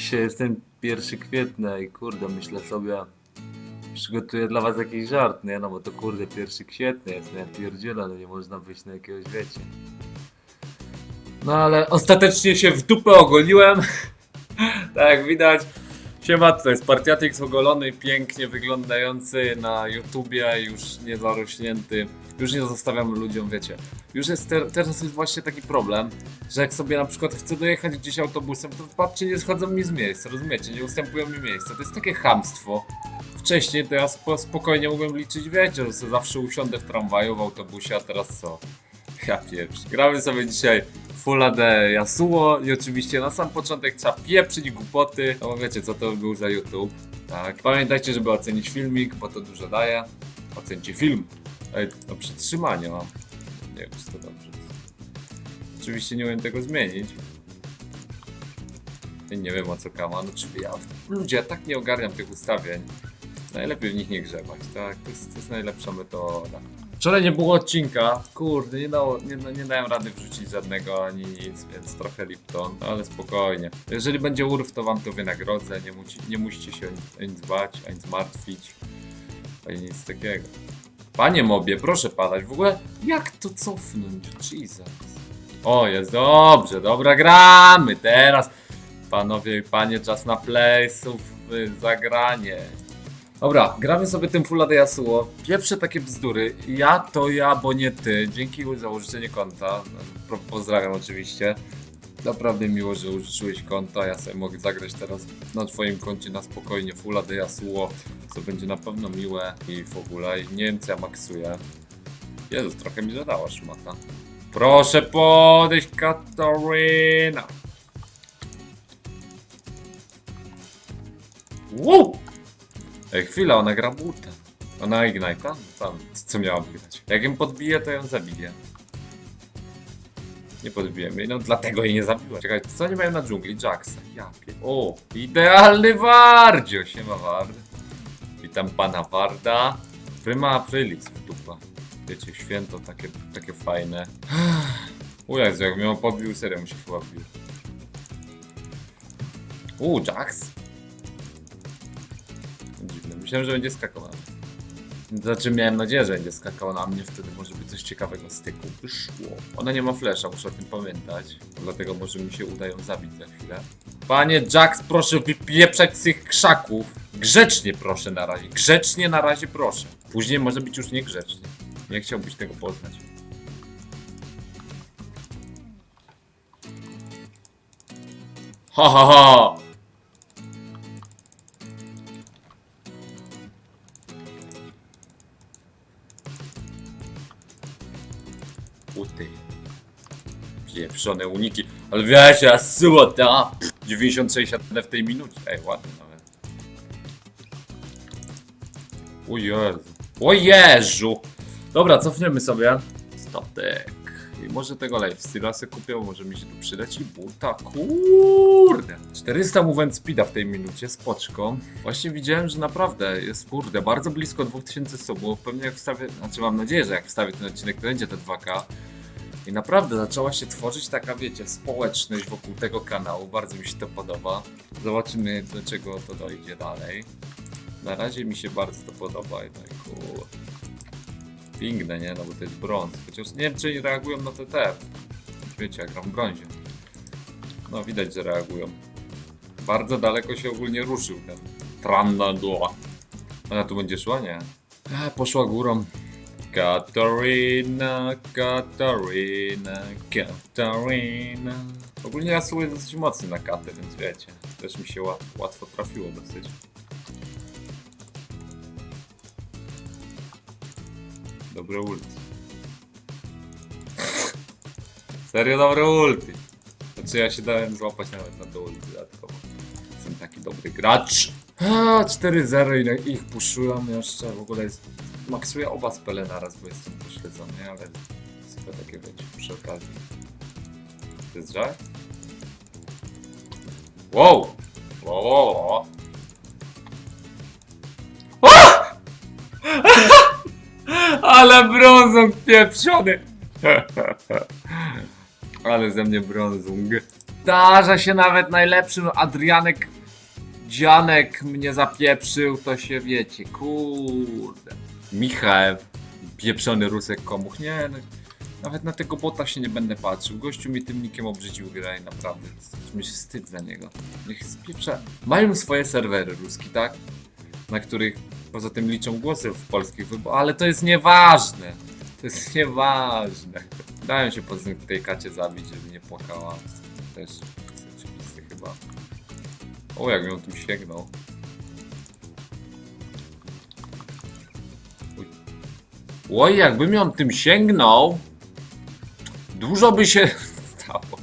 Dzisiaj jest ten 1 kwietnia i kurde, myślę sobie, przygotuję dla was jakiś żart, nie? No bo to kurde 1 kwietnia jest, nie? Pierdziela, no nie można wyjść na jakiegoś, wiecie. No ale ostatecznie się w dupę ogoliłem. tak jak widać. Siema, to jest Partiatyk ogolony, pięknie wyglądający na YouTubie, już nie zarośnięty. Już nie zostawiam ludziom, wiecie. Już jest te, teraz jest właśnie taki problem, że jak sobie na przykład chcę dojechać gdzieś autobusem, to patrzcie, nie schodzą mi z miejsca, rozumiecie? Nie ustępują mi miejsca. To jest takie chamstwo. Wcześniej to ja spo, spokojnie mogłem liczyć, wiecie, że zawsze usiądę w tramwaju, w autobusie, a teraz co? Ja pierwszy. Gramy sobie dzisiaj Full HD Yasuo i oczywiście na sam początek trzeba pieprzyć głupoty, no bo wiecie co to był za YouTube. Tak. Pamiętajcie, żeby ocenić filmik, bo to dużo daje. Ocencie film. Ej, no przytrzymanie mam. Nie wiem, czy to dobrze. Oczywiście nie umiem tego zmienić. I nie wiem o co kama, no czy ja... Ludzie, ja tak nie ogarniam tych ustawień. Najlepiej w nich nie grzebać, tak? To jest, to jest najlepsza metoda. Wczoraj nie było odcinka, kurde, nie, dało, nie, no, nie dałem rady wrzucić żadnego ani nic, więc trochę Lipton, no, ale spokojnie. Jeżeli będzie urw, to wam to wynagrodzę, nie, nie musicie się o nic ani zmartwić, ani nic takiego. Panie mobie, proszę padać, w ogóle jak to cofnąć, Jesus. O, jest dobrze, dobra, gramy teraz. Panowie i panie, czas na playsów, y, zagranie. Dobra, gramy sobie tym Full HD Yasuo. Pierwsze takie bzdury. Ja to ja, bo nie ty. Dzięki za użyczenie konta. Po- Pozdrawiam oczywiście. Naprawdę miło, że użyczyłeś konta. Ja sobie mogę zagrać teraz na twoim koncie na spokojnie Full HD Yasuo, co będzie na pewno miłe i w ogóle. I Nie wiem co ja maksuję. Jezus, trochę mi zadała szmata. Proszę podejść, Katarina! Woo! Ej, chwila, ona gra butem. Ona Ignite'a? Tam, co miałaby grać? Jak ją podbije, to ją zabije. Nie podbijemy jej, no dlatego jej nie zabiła. Czekaj, co oni mają na dżungli? Jacksa. Ja pie... O, idealny Wardzio! Siema Ward. Witam pana Warda. Prima Aprilis w dupa. Wiecie, święto takie, takie fajne. Jezu, jak mnie on podbił, serio mi się chyba wbił. Uuu, Jax. Myślałem, że będzie skakał na. Znaczy miałem nadzieję, że będzie skakał na mnie, wtedy może by coś ciekawego z tyku wyszło. Ona nie ma flesza, muszę o tym pamiętać. Dlatego może mi się uda ją zabić za chwilę. Panie Jax, proszę wypieprzać z tych krzaków. Grzecznie proszę na razie. Grzecznie na razie proszę. Później może być już niegrzecznie. Nie chciałbyś tego poznać. Ha ha ha! Uty. Pieprzone uniki. Ale wiesz, ja złota! 96 AD w tej minucie. Ej, ładnie nawet. O Jezu. O Jezu! Dobra, cofniemy sobie. Statek. I może tego lifesteala sobie kupię, może mi się tu przydać i buta. Kurde! 400 movement speeda w tej minucie, spoczko. Właśnie widziałem, że naprawdę jest, kurde, bardzo blisko 2000 subów. Pewnie jak wstawię, znaczy mam nadzieję, że jak wstawię ten odcinek, to będzie te 2K. I naprawdę zaczęła się tworzyć taka, wiecie, społeczność wokół tego kanału. Bardzo mi się to podoba. Zobaczymy, do czego to dojdzie dalej. Na razie mi się bardzo to podoba i tak, kurde. Piękne, nie? No bo to jest brąz. Chociaż nie wiem, czy reagują na TT. Wiecie, ja gram w brązie. No widać, że reagują. Bardzo daleko się ogólnie ruszył ten Trandadua. Ona tu będzie szła? Nie. A, poszła górą. Katarina, Katarina, Katarina. Ogólnie ja jest dosyć mocny na katy, więc wiecie. Też mi się łat, łatwo trafiło dosyć. Dobre ulti. Serio dobre ulti. Znaczy ja się dałem złapać nawet na to ulti dodatkowo. Jestem taki dobry gracz. A, 4-0 i ich puszują jeszcze. W ogóle jest... Maksuję oba spele naraz, bo jestem pośledzony, ale sobie takie wiecie przy okazji. To jest żart? Wow! Wow, wow, wow. Ale brązung pieprzony! Ale ze mnie brązung. Zdarza się nawet najlepszym Adrianek Dzianek mnie zapieprzył, to się wiecie, kurde. Michał, pieprzony Rusek komuch, nie no, nawet na tego bota się nie będę patrzył. Gościu mi tym nikiem obrzydził grę i naprawdę, mi się wstyd za niego. Niech spieprza. Mają swoje serwery ruski, tak? Na których poza tym liczą głosy w polskich wyborach, ale to jest nieważne. To jest nieważne. Dają się po tej kacie zabić, żeby nie płakała. Też jest oczywiste chyba. O, jak ją tu sięgnął. Oj, jakbym ją tym sięgnął, dużo by się stało.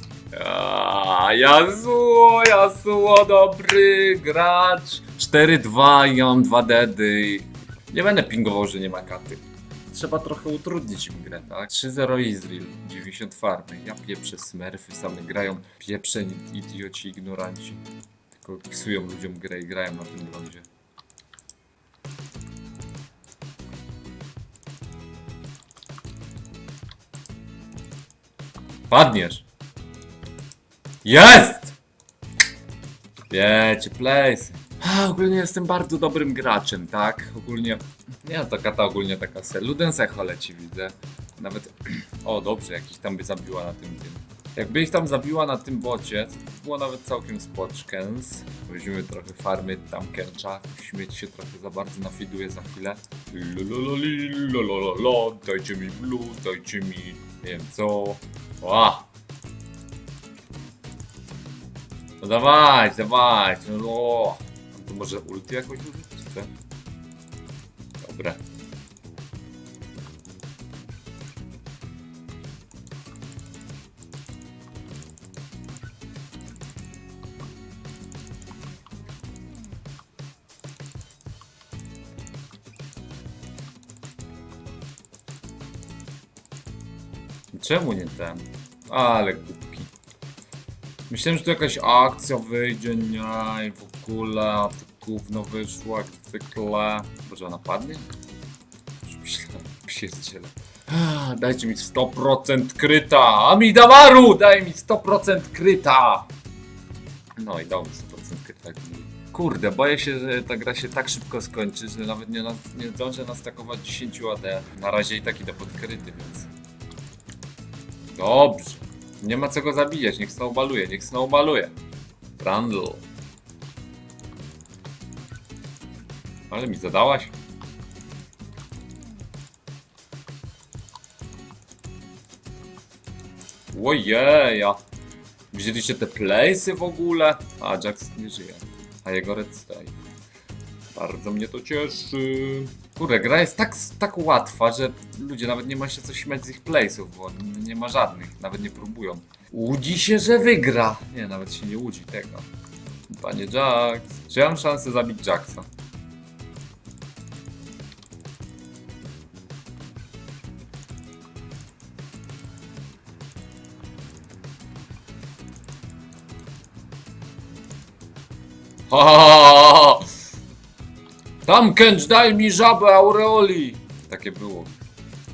A, Yasuo, Yasuo, dobry gracz. 4-2 i mam 2 dedy. Nie będę pingował, że nie ma katy. Trzeba trochę utrudnić im grę, tak? 3-0 Izrael, 90 farmy. Ja pieprzę smerfy, same grają pieprzeni idioci, ignoranci. Tylko psują ludziom grę i grają na tym brązie. Padniesz! Jest! Wiecie, place. Ogólnie jestem bardzo dobrym graczem, tak? Ogólnie, nie, ta kata ogólnie taka se. Ludens echo leci, widzę. Nawet, o dobrze, jakiś tam by zabiła na tym tym. Jakby ich tam zabiła na tym bocie, to było nawet całkiem spoczkens. Weźmiemy trochę farmy tam kęcza. Śmieć się trochę za bardzo nafiduje za chwilę. Lolololi, lolololo, dajcie mi blue, dajcie mi, nie wiem co. Ła! No dawaj, dawaj, no. A to może ulti jakoś użyć, czy co? Dobra. Czemu nie ten? Ale głupki. Myślałem, że tu jakaś akcja wyjdzie, nie, i w ogóle, a to gówno wyszło jak zwykle. Może ona padnie? Już Myślałem, pierdziele. Ah, Dajcie mi 100% kryta! Amidamaru! Daj mi 100% kryta! No i dał mi 100% kryta. Kurde, boję się, że ta gra się tak szybko skończy, że nawet nie, nie zdążę nastakować 10 AD. Na razie i tak idę pod kryty, więc... Dobrze. Nie ma co go zabijać, niech snowballuje, niech. Brandl. Ale mi zadałaś? Ojeja. Widzieliście te playsy w ogóle? A, Jax nie żyje. A jego red stoi. Bardzo mnie to cieszy. Kurde, gra jest tak, tak łatwa, że ludzie nawet nie ma się co śmiać z ich playsów, bo nie ma żadnych, nawet nie próbują. Łudzi się, że wygra. Nie, nawet się nie łudzi tego. Panie Jax, czy ja mam szansę zabić Jacksa? Tam Kęcz, daj mi żabę Aureoli! Takie było.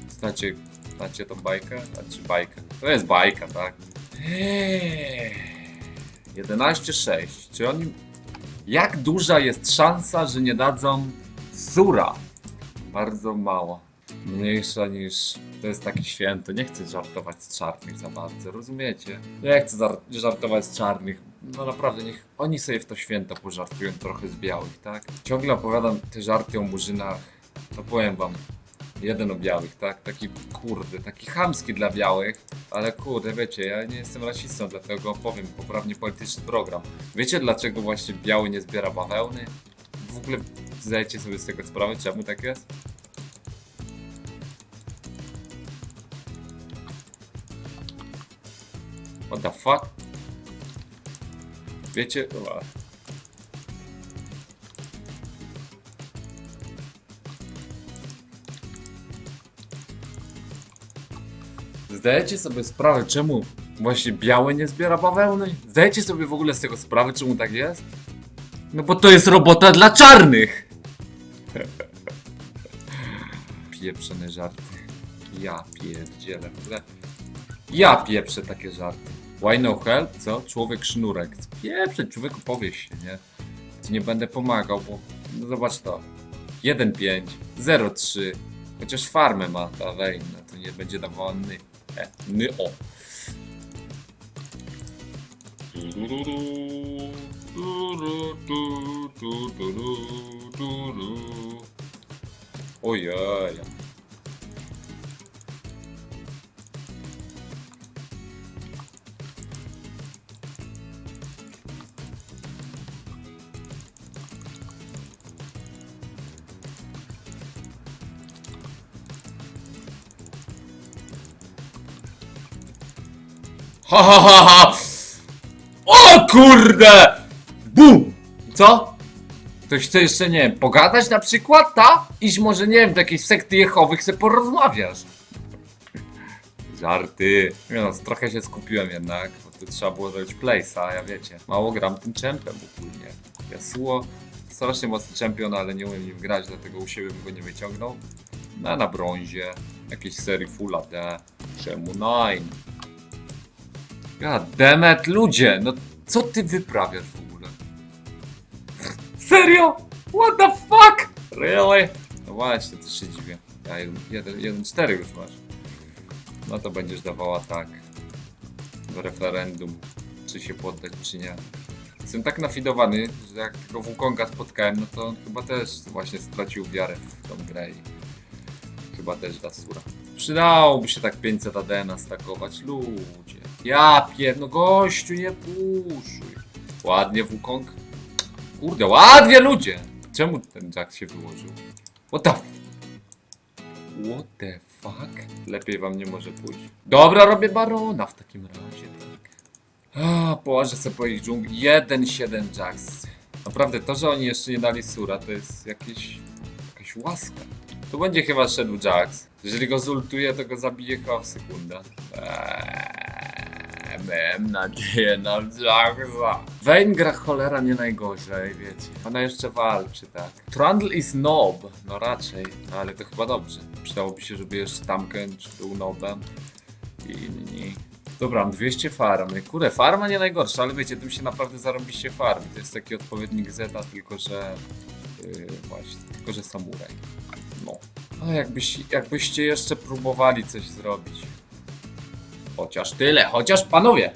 Znacie, znacie tą bajkę? Znaczy bajkę. To jest bajka, tak? Eee, 11-6. Czy oni... Jak duża jest szansa, że nie dadzą Zura? Bardzo mała. Mniejsza niż... To jest takie święto. Nie chcę żartować z czarnych za bardzo, rozumiecie? Nie chcę zar- żartować z czarnych. No naprawdę, niech oni sobie w to święto pożartują trochę z białych, tak? Ciągle opowiadam te żarty o murzynach. No powiem wam, jeden o białych, tak? Taki kurde, taki chamski dla białych, ale kurde, wiecie, ja nie jestem rasistą, dlatego powiem poprawnie polityczny program. Wiecie dlaczego właśnie biały nie zbiera bawełny? W ogóle zdajecie sobie z tego sprawę, czemu tak jest? What the fuck? Wiecie? Dobra. Zdajecie sobie sprawę, czemu właśnie białe nie zbiera bawełny? Zdajecie sobie w ogóle z tego sprawę, czemu tak jest? No bo to jest robota dla czarnych! Pieprzone żarty. Ja pierdzielę. Ja pieprzę takie żarty. Why no help? Co? Człowiek sznurek. Pieprze, człowieku powiesz się, nie? Ci nie będę pomagał, bo... No zobacz to. 1,5, 0,3. Chociaż farmę ma ta no to nie będzie dawała ny. E, ny o. Ojej. Ha ha ha ha! O kurde! Bum! Co? Ktoś chce jeszcze, nie wiem, pogadać na przykład, ta? Iść może, nie wiem, do jakiejś sekty jechowych se porozmawiasz. Żarty. Nie no, trochę się skupiłem jednak, bo tu trzeba było zrobić place'a, ja wiecie, mało gram tym czempem ogólnie. Yasuo, strasznie mocny czempion, ale nie umiem nim grać, dlatego u siebie bym go nie wyciągnął. No, na brązie, jakiejś serii Full AD, czemu 9? God damn it, ludzie, no co ty wyprawiasz w ogóle? Serio? What the fuck? Really? No właśnie, to się dziwię. Ja jeden, jeden, jeden cztery już masz. No to będziesz dawała tak. W referendum, czy się poddać, czy nie. Jestem tak nafidowany, że jak tego Wukonga spotkałem, no to on chyba też właśnie stracił wiarę w tą grę i chyba też da sura. Przydałoby się tak 500 AD nastakować, ludzie. Ja pier... no gościu, nie puszuj. Ładnie Wukong. Kurde, ładnie ludzie! Czemu ten Jack się wyłożył? What the. What the fuck? Lepiej wam nie może pójść. Dobra, robię barona w takim razie, tak. Położę sobie po ich dżungli. 1-7 Jacks. Naprawdę, to, że oni jeszcze nie dali sura, to jest jakieś... jakaś łaska. Tu będzie chyba szedł Jax. Jeżeli go zultuje, to go zabije chyba w sekundę. Eee, Miałem nadzieję na Jaxa. Vayne gra cholera nie najgorzej, wiecie. Ona jeszcze walczy, tak. Trundle is nob. No raczej, no, ale to chyba dobrze. Przydałoby się, żeby jeszcze Tamken czy był nobem. I inni. Dobra, mam 200 farmy. Kurde, farma nie najgorsza, ale wiecie, tym się naprawdę zarobiście farmy. To jest taki odpowiednik Zeta, tylko że... Yy, właśnie, tylko że samuraj. No. A jakbyś, jakbyście jeszcze próbowali coś zrobić. Chociaż tyle, chociaż panowie!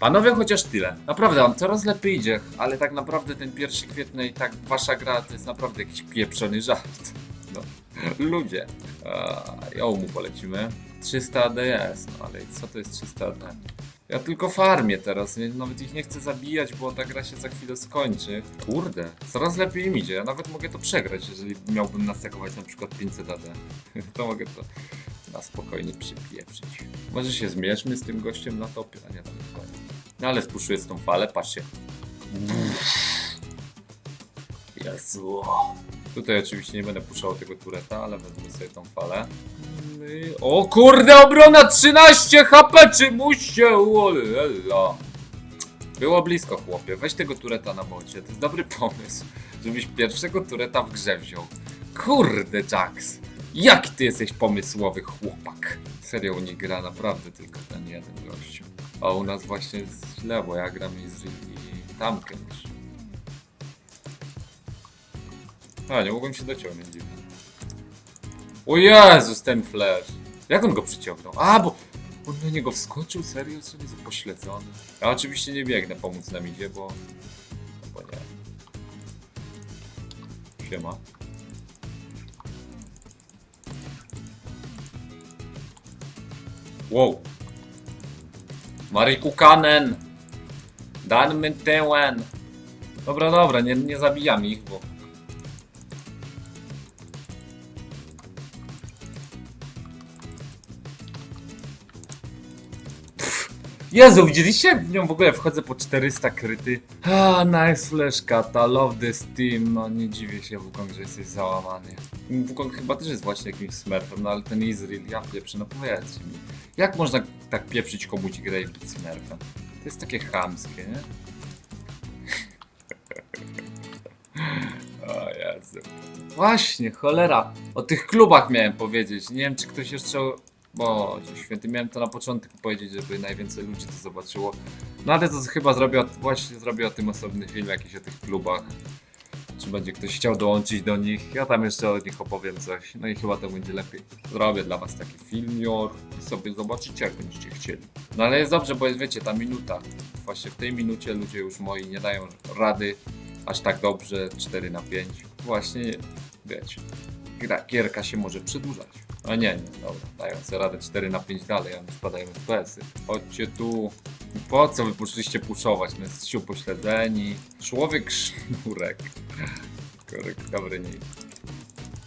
Panowie, chociaż tyle. Naprawdę, wam coraz lepiej idzie, ale tak naprawdę ten 1 kwietnia i tak wasza gra to jest naprawdę jakiś pieprzony żart. No. Ludzie. A, ją mu polecimy. 300 ADS, no ale co to jest 300 AD? Ja tylko farmię teraz, nie, nawet ich nie chcę zabijać, bo ta gra się za chwilę skończy. Kurde, coraz lepiej im idzie. Ja nawet mogę to przegrać, jeżeli miałbym nastakować na przykład 500 AD. To mogę to na spokojnie przypieprzyć. Może się zmierzmy z tym gościem na topie, a nie tam nie koniec. No ale spuszuję z tą falę, patrzcie. Jezu. Tutaj oczywiście nie będę puszczał tego tureta, ale wezmę sobie tą falę. My- O kurde, obrona 13 HP, czy mu się ulela. Było blisko, chłopie. Weź tego tureta na bocie. To jest dobry pomysł, żebyś pierwszego tureta w grze wziął. Kurde, Jax. Jaki ty jesteś pomysłowy chłopak. Serio nich gra naprawdę tylko ten jeden gościu. A u nas właśnie jest źle, bo ja gram i z i tamkę niż. A, nie mogłem się dociągnąć dziwnie. O Jezus, ten flash. Jak on go przyciągnął? A, bo on na niego wskoczył? Serio? Co jest pośledzony? Ja oczywiście nie biegnę pomóc nam idzie, bo... Bo nie. Siema. Wow. Marikukanen! Dan Menteuen! Dobra, dobra, nie, nie zabijam ich, bo... Jezu, widzieliście? W nią w ogóle wchodzę po 400 kryty. Ah, nice flash kata, love this team. No nie dziwię się Wukong, że jesteś załamany. Wukong chyba też jest właśnie jakimś smurfem, no ale ten Izrael, ja pieprzę, no powiedzcie mi. Jak można tak pieprzyć komuś grę być smurfem? To jest takie chamskie, nie? O Jezu. Właśnie, cholera. O tych klubach miałem powiedzieć. Nie wiem, czy ktoś jeszcze Boże, święty, miałem to na początku powiedzieć, żeby najwięcej ludzi to zobaczyło. No ale to chyba zrobię, właśnie zrobię o tym osobny film, jakiś o tych klubach. Czy będzie ktoś chciał dołączyć do nich? Ja tam jeszcze o nich opowiem coś. No i chyba to będzie lepiej. Zrobię dla was taki filmior i sobie zobaczycie, jak będziecie chcieli. No ale jest dobrze, bo jest, wiecie, ta minuta. Właśnie w tej minucie ludzie już moi nie dają rady aż tak dobrze 4 na 5. Właśnie, wiecie, gra, gierka się może przedłużać. A nie, nie, dobra, dają sobie radę 4 na 5 dalej, a mi spadają FPS-y. Chodźcie tu. Po co wy poszliście puszować? No jesteście upośledzeni. Człowiek sznurek. Korek, dobry nick.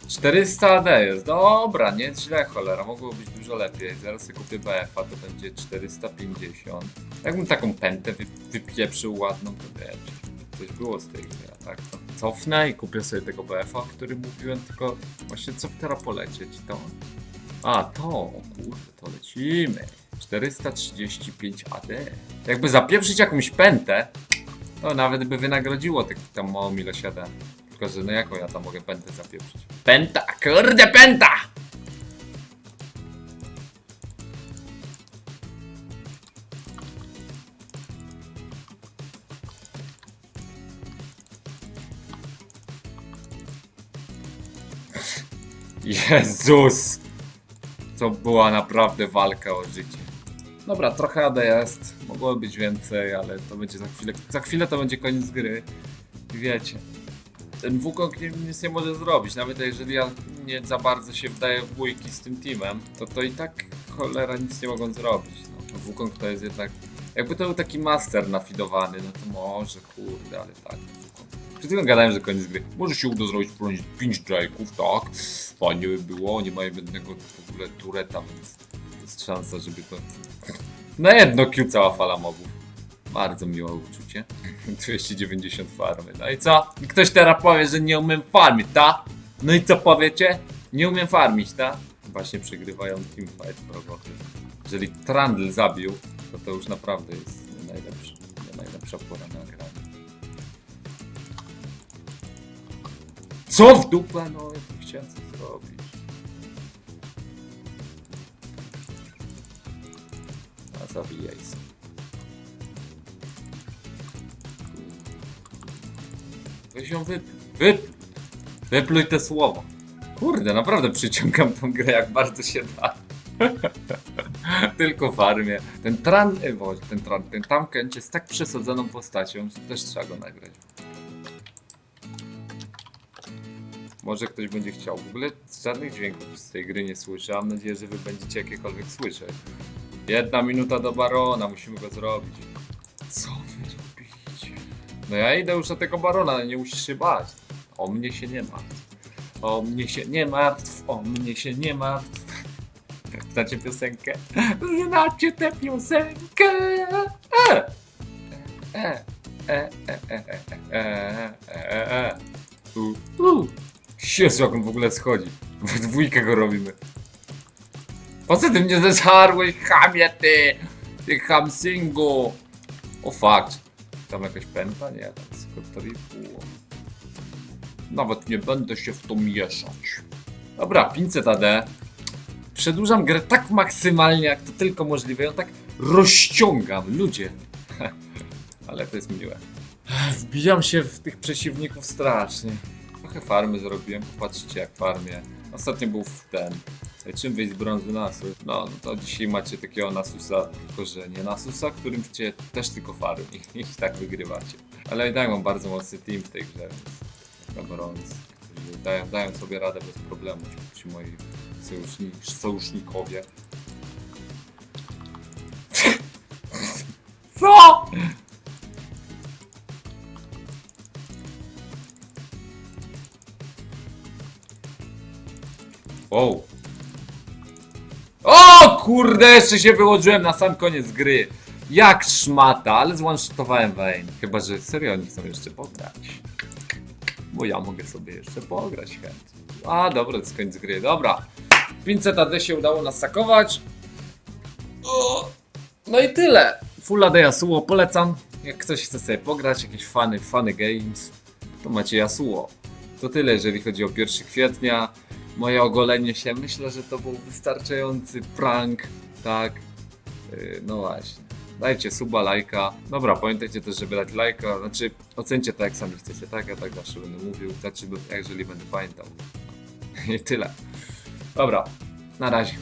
400 AD jest, dobra, nie jest źle cholera, mogło być dużo lepiej. Zaraz sobie kupię BF, a to będzie 450. Jakbym taką pętę wy, wypieprzył ładną, to wiecie, coś było z tej gry, a tak to cofnę i kupię sobie tego BF-a, o którym mówiłem, tylko właśnie co teraz polecieć, to... A, to, o kurde, to lecimy. 435 AD. Jakby zapieprzyć jakąś pętę, to nawet by wynagrodziło tych tam małą ilość AD. Tylko, że no jaką ja tam mogę pętę zapieprzyć? Pęta! Kurde, pęta! Jezus! To była naprawdę walka o życie. Dobra, trochę AD jest. Mogło być więcej, ale to będzie za chwilę. Za chwilę to będzie koniec gry. I wiecie. Ten Wukong nic nie może zrobić. Nawet jeżeli ja nie za bardzo się wdaję w bójki z tym teamem, to to i tak cholera nic nie mogą zrobić. No. Wukong to jest jednak. Jakby to był taki master nafidowany, no to może, kurde, ale tak. Wukong. Przed chwilą gadałem, że koniec gry. Może się uda zrobić 5 Drake'ów, tak? Fajnie by było, nie mają jednego w ogóle tureta, więc jest szansa, żeby to... Na jedno Q cała fala mobów. Bardzo miłe uczucie. 290 farmy. No i co? I ktoś teraz powie, że nie umiem farmić, ta? No i co powiecie? Nie umiem farmić, ta? Właśnie przegrywają teamfight prowoty. Jeżeli Trundle zabił, to to już naprawdę jest najlepszy, najlepsza pora na granie. Co w dupę? No, tu chciałem coś zrobić. A zabijaj sobie. Weź ją wypluj. Wypluj. Wypluj te słowa. Kurde, naprawdę przyciągam tą grę jak bardzo się da. Tylko farmię. Ten tran, e, ten tran, ten tamkęcie jest tak przesadzoną postacią, że też trzeba go nagrać. Może ktoś będzie chciał. W ogóle żadnych dźwięków z tej gry nie słyszę. Mam nadzieję, że wy będziecie jakiekolwiek słyszeć. Jedna minuta do barona, musimy go zrobić. Co wy robicie? No ja idę już do tego barona, nie musisz się bać. O mnie się nie martw. O mnie się nie martw, o mnie się nie martw. Znacie piosenkę? Znacie tę piosenkę? E! E! E! E! E! E! E! E! E! U! U! Jezu, jak on w ogóle schodzi. W dwójkę go robimy. Po co ty mnie zeżarłeś, chamie ty? Ty hamsingu. O fakt. Tam jakaś pęta? Nie, tam tylko. Nawet nie będę się w to mieszać. Dobra, 500 AD. Przedłużam grę tak maksymalnie, jak to tylko możliwe. Ja tak rozciągam, ludzie. Ale to jest miłe. Wbijam się w tych przeciwników strasznie. Trochę farmy zrobiłem, popatrzcie jak farmię. Ostatnio był w ten. Czym wyjść z brązu Nasus? No, no to dzisiaj macie takiego Nasusa, tylko że nie Nasusa, którym cię też tylko farmi i tak wygrywacie. Ale i tak mam bardzo mocny team w tej grze, więc brąz. Dają, dają sobie radę bez problemu ci, moi sojuszni, sojusznikowie. Kurde, jeszcze się wyłożyłem na sam koniec gry. Jak szmata, ale złącztowałem Wayne. Chyba, że serio oni chcą jeszcze pograć. Bo ja mogę sobie jeszcze pograć chętnie. A dobra, to jest koniec gry, dobra. 500 AD się udało nasakować. No i tyle. Full AD Yasuo polecam. Jak ktoś chce sobie pograć, jakieś fany, fany games, to macie Yasuo. To tyle, jeżeli chodzi o 1 kwietnia. Moje ogolenie się. Myślę, że to był wystarczający prank, tak? Yy, no właśnie. Dajcie suba, lajka. Dobra, pamiętajcie też, żeby dać lajka. Znaczy, ocencie to jak sami chcecie, tak? Ja tak zawsze będę mówił. Znaczy, jeżeli będę pamiętał. I tyle. Dobra, na razie.